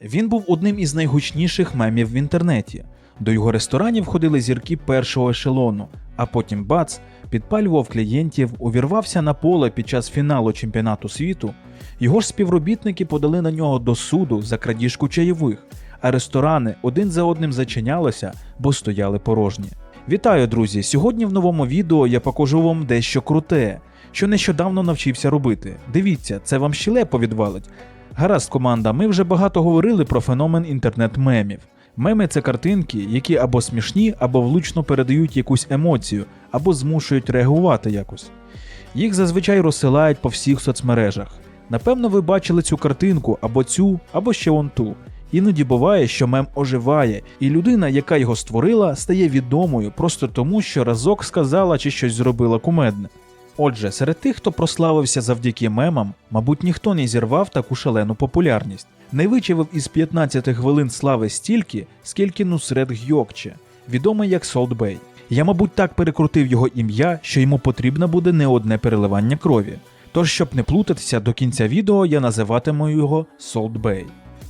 Він був одним із найгучніших мемів в інтернеті. До його ресторанів ходили зірки першого ешелону, а потім бац, підпалював клієнтів, увірвався на поле під час фіналу чемпіонату світу. Його ж співробітники подали на нього до суду за крадіжку чаєвих, а ресторани один за одним зачинялися, бо стояли порожні. Вітаю, друзі! Сьогодні в новому відео я покажу вам дещо круте, що нещодавно навчився робити. Дивіться, це вам щелепо відвалить. Гаразд, команда, ми вже багато говорили про феномен інтернет-мемів. Меми це картинки, які або смішні, або влучно передають якусь емоцію, або змушують реагувати якось. Їх зазвичай розсилають по всіх соцмережах. Напевно, ви бачили цю картинку або цю, або ще он ту. Іноді буває, що мем оживає, і людина, яка його створила, стає відомою просто тому, що разок сказала чи щось зробила кумедне. Отже, серед тих, хто прославився завдяки мемам, мабуть, ніхто не зірвав таку шалену популярність. Не вичавив із 15 хвилин слави стільки, скільки Нусред Гьокче, відомий як Солт Бей. Я, мабуть, так перекрутив його ім'я, що йому потрібно буде не одне переливання крові. Тож, щоб не плутатися до кінця відео, я називатиму його Солт Бей.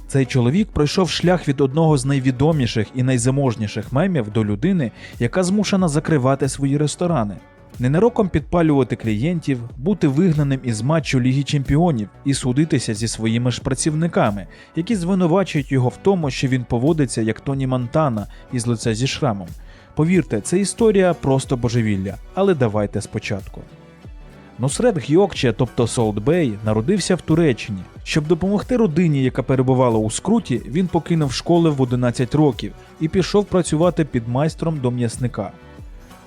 Цей чоловік пройшов шлях від одного з найвідоміших і найзаможніших мемів до людини, яка змушена закривати свої ресторани. Ненароком підпалювати клієнтів, бути вигнаним із матчу Ліги Чемпіонів і судитися зі своїми ж працівниками, які звинувачують його в тому, що він поводиться як Тоні Монтана із лиця зі шрамом. Повірте, це історія просто божевілля, але давайте спочатку. Нусред Гьокче, тобто Солт Бей, народився в Туреччині. Щоб допомогти родині, яка перебувала у скруті, він покинув школи в 11 років і пішов працювати під майстром до м'ясника.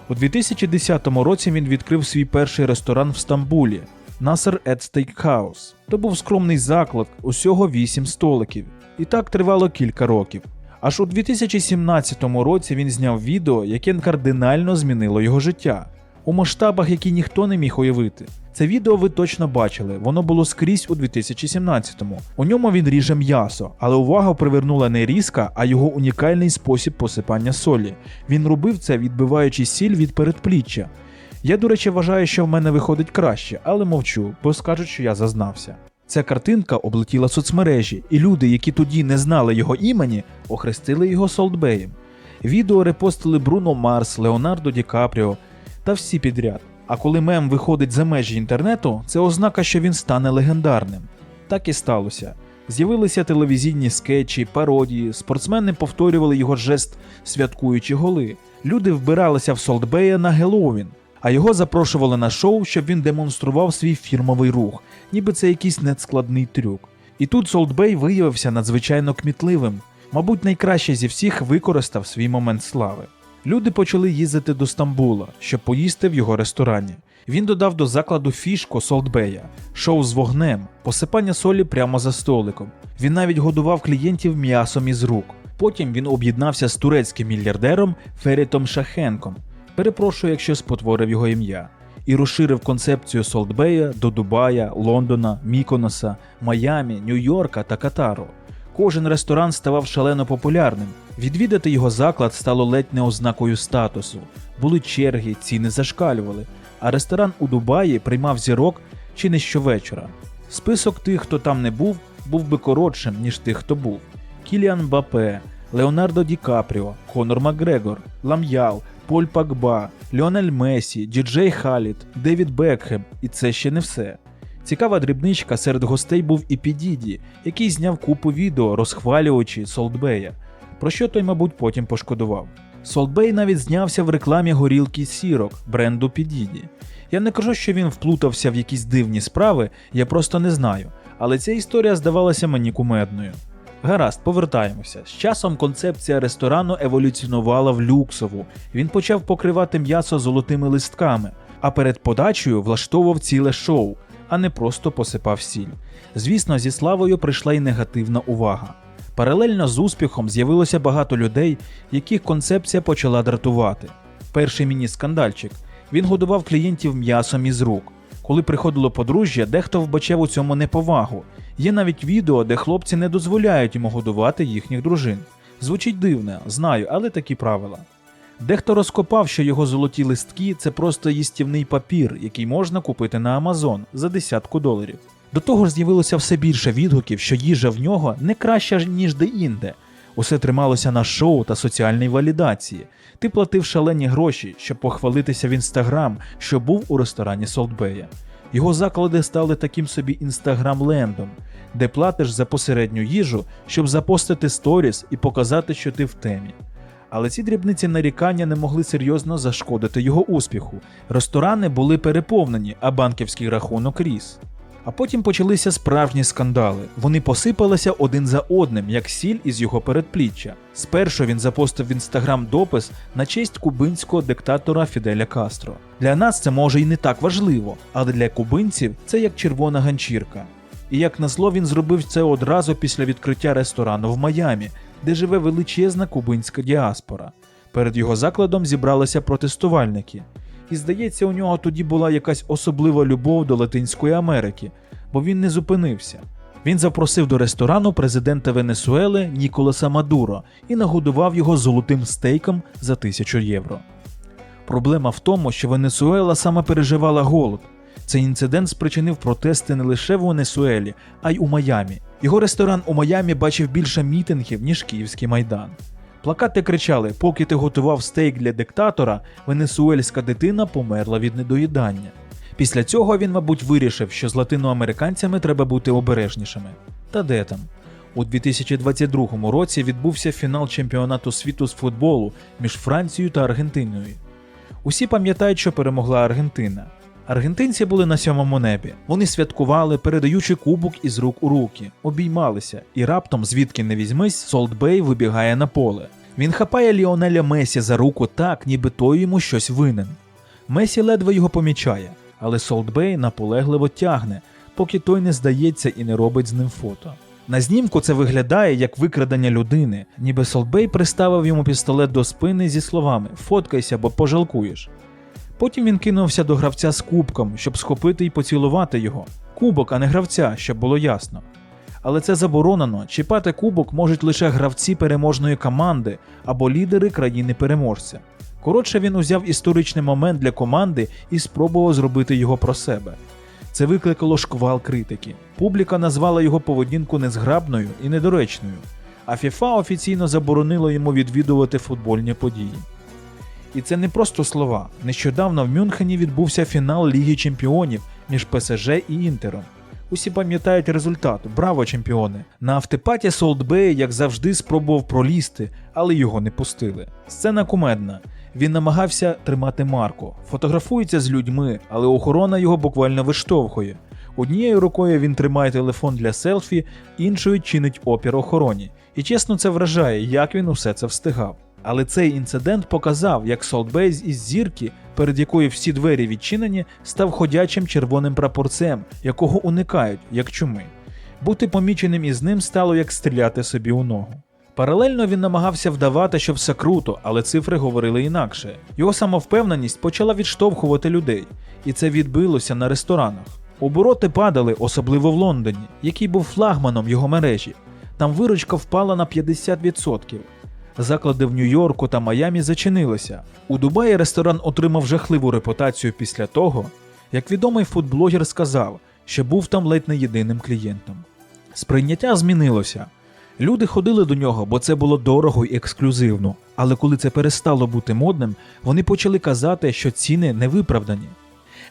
У 2010 році він відкрив свій перший ресторан в Стамбулі Насер Ед Steakhouse. То був скромний заклад, усього 8 столиків. І так тривало кілька років. Аж у 2017 році він зняв відео, яке кардинально змінило його життя у масштабах, які ніхто не міг уявити. Це відео ви точно бачили, воно було скрізь у 2017-му. У ньому він ріже м'ясо, але увагу привернула не різка, а його унікальний спосіб посипання солі. Він робив це, відбиваючи сіль від передпліччя. Я, до речі, вважаю, що в мене виходить краще, але мовчу, бо скажуть, що я зазнався. Ця картинка облетіла соцмережі, і люди, які тоді не знали його імені, охрестили його Солтбеєм. Відео репостили Бруно Марс, Леонардо Ді Капріо та всі підряд. А коли мем виходить за межі інтернету, це ознака, що він стане легендарним. Так і сталося. З'явилися телевізійні скетчі, пародії, спортсмени повторювали його жест, святкуючи голи. Люди вбиралися в Солтбея на Геловін, а його запрошували на шоу, щоб він демонстрував свій фірмовий рух, ніби це якийсь нескладний трюк. І тут Солтбей виявився надзвичайно кмітливим, мабуть, найкраще зі всіх використав свій момент слави. Люди почали їздити до Стамбула, щоб поїсти в його ресторані. Він додав до закладу фішку Солтбея, шоу з вогнем, посипання солі прямо за столиком. Він навіть годував клієнтів м'ясом із рук. Потім він об'єднався з турецьким мільярдером Ферітом Шахенком. Перепрошую, якщо спотворив його ім'я. І розширив концепцію Солтбея до Дубая, Лондона, Міконоса, Майамі, Нью-Йорка та Катару. Кожен ресторан ставав шалено популярним. Відвідати його заклад стало ледь не ознакою статусу. Були черги, ціни зашкалювали, а ресторан у Дубаї приймав зірок чи не щовечора. Список тих, хто там не був, був би коротшим, ніж тих, хто був: Кіліан Бапе, Леонардо Ді Капріо, Конор Макгрегор, Лам'ял, Поль Пакба, Ліонель Месі, Діджей Халіт, Девід Бекхем, і це ще не все. Цікава дрібничка серед гостей був і Підіді, який зняв купу відео, розхвалюючи Солтбея, про що той, мабуть, потім пошкодував. Солтбей навіть знявся в рекламі горілки сірок бренду Підіді. Я не кажу, що він вплутався в якісь дивні справи, я просто не знаю, але ця історія здавалася мені кумедною. Гаразд, повертаємося. З часом концепція ресторану еволюціонувала в люксову. Він почав покривати м'ясо золотими листками, а перед подачею влаштовував ціле шоу, а не просто посипав сіль. Звісно, зі славою прийшла й негативна увага. Паралельно з успіхом з'явилося багато людей, яких концепція почала дратувати. Перший міні-скандальчик. Він годував клієнтів м'ясом із рук. Коли приходило подружжя, дехто вбачав у цьому неповагу. Є навіть відео, де хлопці не дозволяють йому годувати їхніх дружин. Звучить дивно, знаю, але такі правила. Дехто розкопав, що його золоті листки це просто їстівний папір, який можна купити на Амазон за десятку доларів. До того ж з'явилося все більше відгуків, що їжа в нього не краща ніж де-інде. Усе трималося на шоу та соціальній валідації. Ти платив шалені гроші, щоб похвалитися в інстаграм, що був у ресторані Солтбея. Його заклади стали таким собі інстаграм-лендом, де платиш за посередню їжу, щоб запостити сторіс і показати, що ти в темі. Але ці дрібниці нарікання не могли серйозно зашкодити його успіху. Ресторани були переповнені, а банківський рахунок ріс. А потім почалися справжні скандали. Вони посипалися один за одним, як сіль із його передпліччя. Спершу він запостив в інстаграм допис на честь кубинського диктатора Фіделя Кастро. Для нас це може і не так важливо, але для кубинців це як червона ганчірка. І як назло, він зробив це одразу після відкриття ресторану в Майамі, де живе величезна кубинська діаспора. Перед його закладом зібралися протестувальники. І здається, у нього тоді була якась особлива любов до Латинської Америки, бо він не зупинився. Він запросив до ресторану президента Венесуели Ніколаса Мадуро і нагодував його золотим стейком за тисячу євро. Проблема в тому, що Венесуела саме переживала голод. Цей інцидент спричинив протести не лише в Венесуелі, а й у Майамі. Його ресторан у Майамі бачив більше мітингів, ніж Київський майдан. Плакати кричали: поки ти готував стейк для диктатора, венесуельська дитина померла від недоїдання. Після цього він, мабуть, вирішив, що з латиноамериканцями треба бути обережнішими. Та де там? У 2022 році відбувся фінал чемпіонату світу з футболу між Францією та Аргентиною. Усі пам'ятають, що перемогла Аргентина. Аргентинці були на сьомому небі. Вони святкували, передаючи кубок із рук у руки, обіймалися, і раптом, звідки не візьмись, Солтбей вибігає на поле. Він хапає Ліонеля Месі за руку так, ніби той йому щось винен. Месі ледве його помічає, але Солтбей наполегливо тягне, поки той не здається і не робить з ним фото. На знімку це виглядає як викрадення людини, ніби Солтбей приставив йому пістолет до спини зі словами Фоткайся, бо пожалкуєш. Потім він кинувся до гравця з кубком, щоб схопити і поцілувати його. Кубок, а не гравця, щоб було ясно. Але це заборонено. Чіпати кубок можуть лише гравці переможної команди або лідери країни-переможця. Коротше, він узяв історичний момент для команди і спробував зробити його про себе. Це викликало шквал критики. Публіка назвала його поведінку незграбною і недоречною, а ФІФА офіційно заборонило йому відвідувати футбольні події. І це не просто слова. Нещодавно в Мюнхені відбувся фінал Ліги Чемпіонів між ПСЖ і Інтером. Усі пам'ятають результат. Браво, чемпіони! На автопаті Солтбей, як завжди, спробував пролізти, але його не пустили. Сцена кумедна. Він намагався тримати марку, фотографується з людьми, але охорона його буквально виштовхує. Однією рукою він тримає телефон для селфі, іншою чинить опір охороні. І чесно, це вражає, як він усе це встигав. Але цей інцидент показав, як Солтбейз із зірки, перед якою всі двері відчинені, став ходячим червоним прапорцем, якого уникають, як чуми. Бути поміченим із ним стало як стріляти собі у ногу. Паралельно він намагався вдавати, що все круто, але цифри говорили інакше. Його самовпевненість почала відштовхувати людей, і це відбилося на ресторанах. Обороти падали, особливо в Лондоні, який був флагманом його мережі. Там виручка впала на 50%. Заклади в Нью-Йорку та Майамі зачинилися. У Дубаї ресторан отримав жахливу репутацію після того, як відомий фудблогер сказав, що був там ледь не єдиним клієнтом. Сприйняття змінилося. Люди ходили до нього, бо це було дорого і ексклюзивно. Але коли це перестало бути модним, вони почали казати, що ціни не виправдані.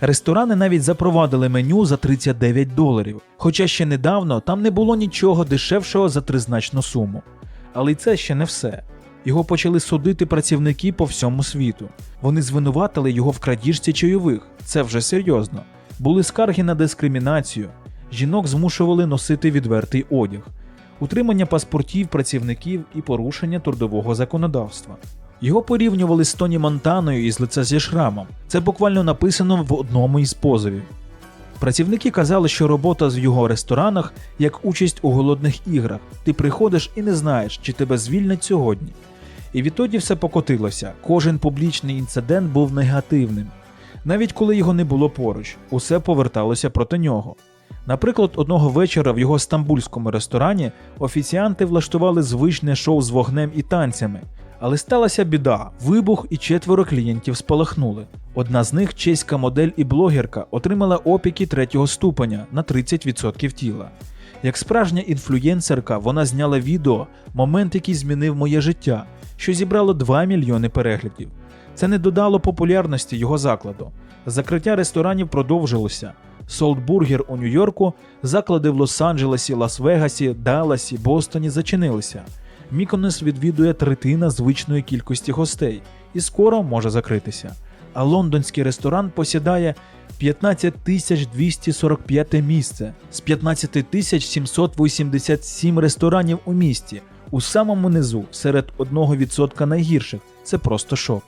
Ресторани навіть запровадили меню за 39 доларів, хоча ще недавно там не було нічого дешевшого за тризначну суму. Але й це ще не все. Його почали судити працівники по всьому світу. Вони звинуватили його в крадіжці чайових. Це вже серйозно. Були скарги на дискримінацію. Жінок змушували носити відвертий одяг, утримання паспортів працівників і порушення трудового законодавства. Його порівнювали з Тоні Монтаною із лиця зі шрамом. Це буквально написано в одному із позовів. Працівники казали, що робота в його ресторанах як участь у голодних іграх. Ти приходиш і не знаєш, чи тебе звільнять сьогодні. І відтоді все покотилося. Кожен публічний інцидент був негативним. Навіть коли його не було поруч, усе поверталося проти нього. Наприклад, одного вечора в його стамбульському ресторані офіціанти влаштували звичне шоу з вогнем і танцями, Але сталася біда, вибух і четверо клієнтів спалахнули. Одна з них, чеська модель і блогерка, отримала опіки третього ступеня на 30% тіла. Як справжня інфлюєнсерка, вона зняла відео, момент, який змінив моє життя, що зібрало 2 мільйони переглядів. Це не додало популярності його закладу. Закриття ресторанів продовжилося. Солтбургер у Нью-Йорку, заклади в Лос-Анджелесі, Лас-Вегасі, Далласі, Бостоні зачинилися. Міконес відвідує третина звичної кількості гостей і скоро може закритися. А лондонський ресторан посідає 15 тисяч 245 місце з 15 тисяч 787 ресторанів у місті. У самому низу, серед 1% найгірших. Це просто шок.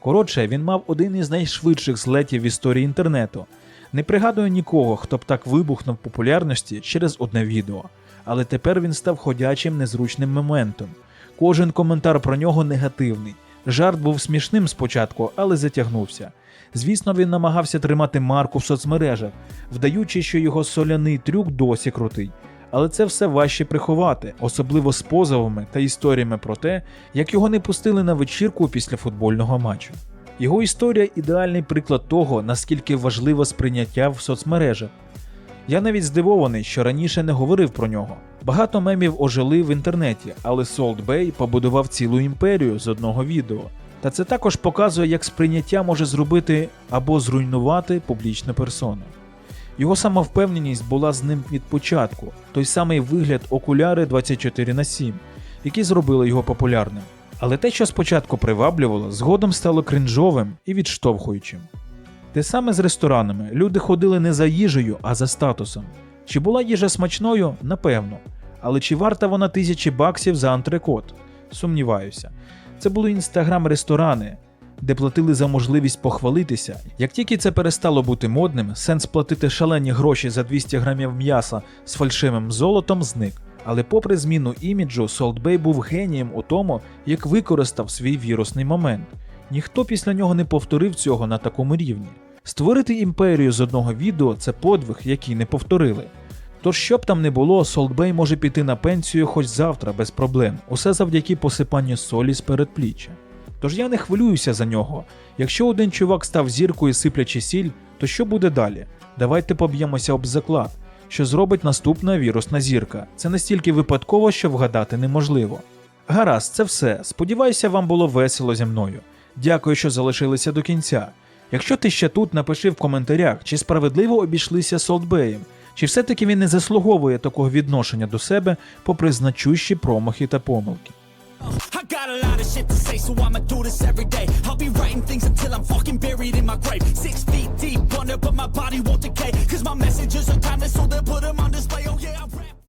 Коротше, він мав один із найшвидших злетів в історії інтернету. Не пригадую нікого, хто б так вибухнув популярності через одне відео. Але тепер він став ходячим незручним моментом. Кожен коментар про нього негативний. Жарт був смішним спочатку, але затягнувся. Звісно, він намагався тримати марку в соцмережах, вдаючи, що його соляний трюк досі крутий. Але це все важче приховати, особливо з позовами та історіями про те, як його не пустили на вечірку після футбольного матчу. Його історія ідеальний приклад того, наскільки важливо сприйняття в соцмережах. Я навіть здивований, що раніше не говорив про нього. Багато мемів ожили в інтернеті, але Salt Bay побудував цілу імперію з одного відео. Та це також показує, як сприйняття може зробити або зруйнувати публічну персону. Його самовпевненість була з ним від початку, той самий вигляд окуляри 24 на 7, які зробили його популярним. Але те, що спочатку приваблювало, згодом стало кринжовим і відштовхуючим. Те саме з ресторанами. Люди ходили не за їжею, а за статусом. Чи була їжа смачною? Напевно. Але чи варта вона тисячі баксів за антрекот? Сумніваюся. Це були інстаграм-ресторани, де платили за можливість похвалитися. Як тільки це перестало бути модним, сенс платити шалені гроші за 200 грамів м'яса з фальшивим золотом зник. Але попри зміну іміджу, Bay був генієм у тому, як використав свій вірусний момент. Ніхто після нього не повторив цього на такому рівні. Створити імперію з одного відео це подвиг, який не повторили. Тож, що б там не було, Bay може піти на пенсію хоч завтра без проблем, усе завдяки посипанню солі з передпліччя. Тож я не хвилююся за нього. Якщо один чувак став зіркою сиплячи сіль, то що буде далі? Давайте поб'ємося об заклад, що зробить наступна вірусна зірка. Це настільки випадково, що вгадати неможливо. Гаразд, це все. Сподіваюся, вам було весело зі мною. Дякую, що залишилися до кінця. Якщо ти ще тут, напиши в коментарях, чи справедливо обійшлися Солтбеєм, чи все-таки він не заслуговує такого відношення до себе, попри значущі промахи та помилки. I got a lot of shit to say, so I'ma do this every day. I'll be writing things until I'm fucking buried in my grave. Six feet deep under, but my body won't decay. Cause my messages are timeless, so they'll put them on display. Oh yeah, I.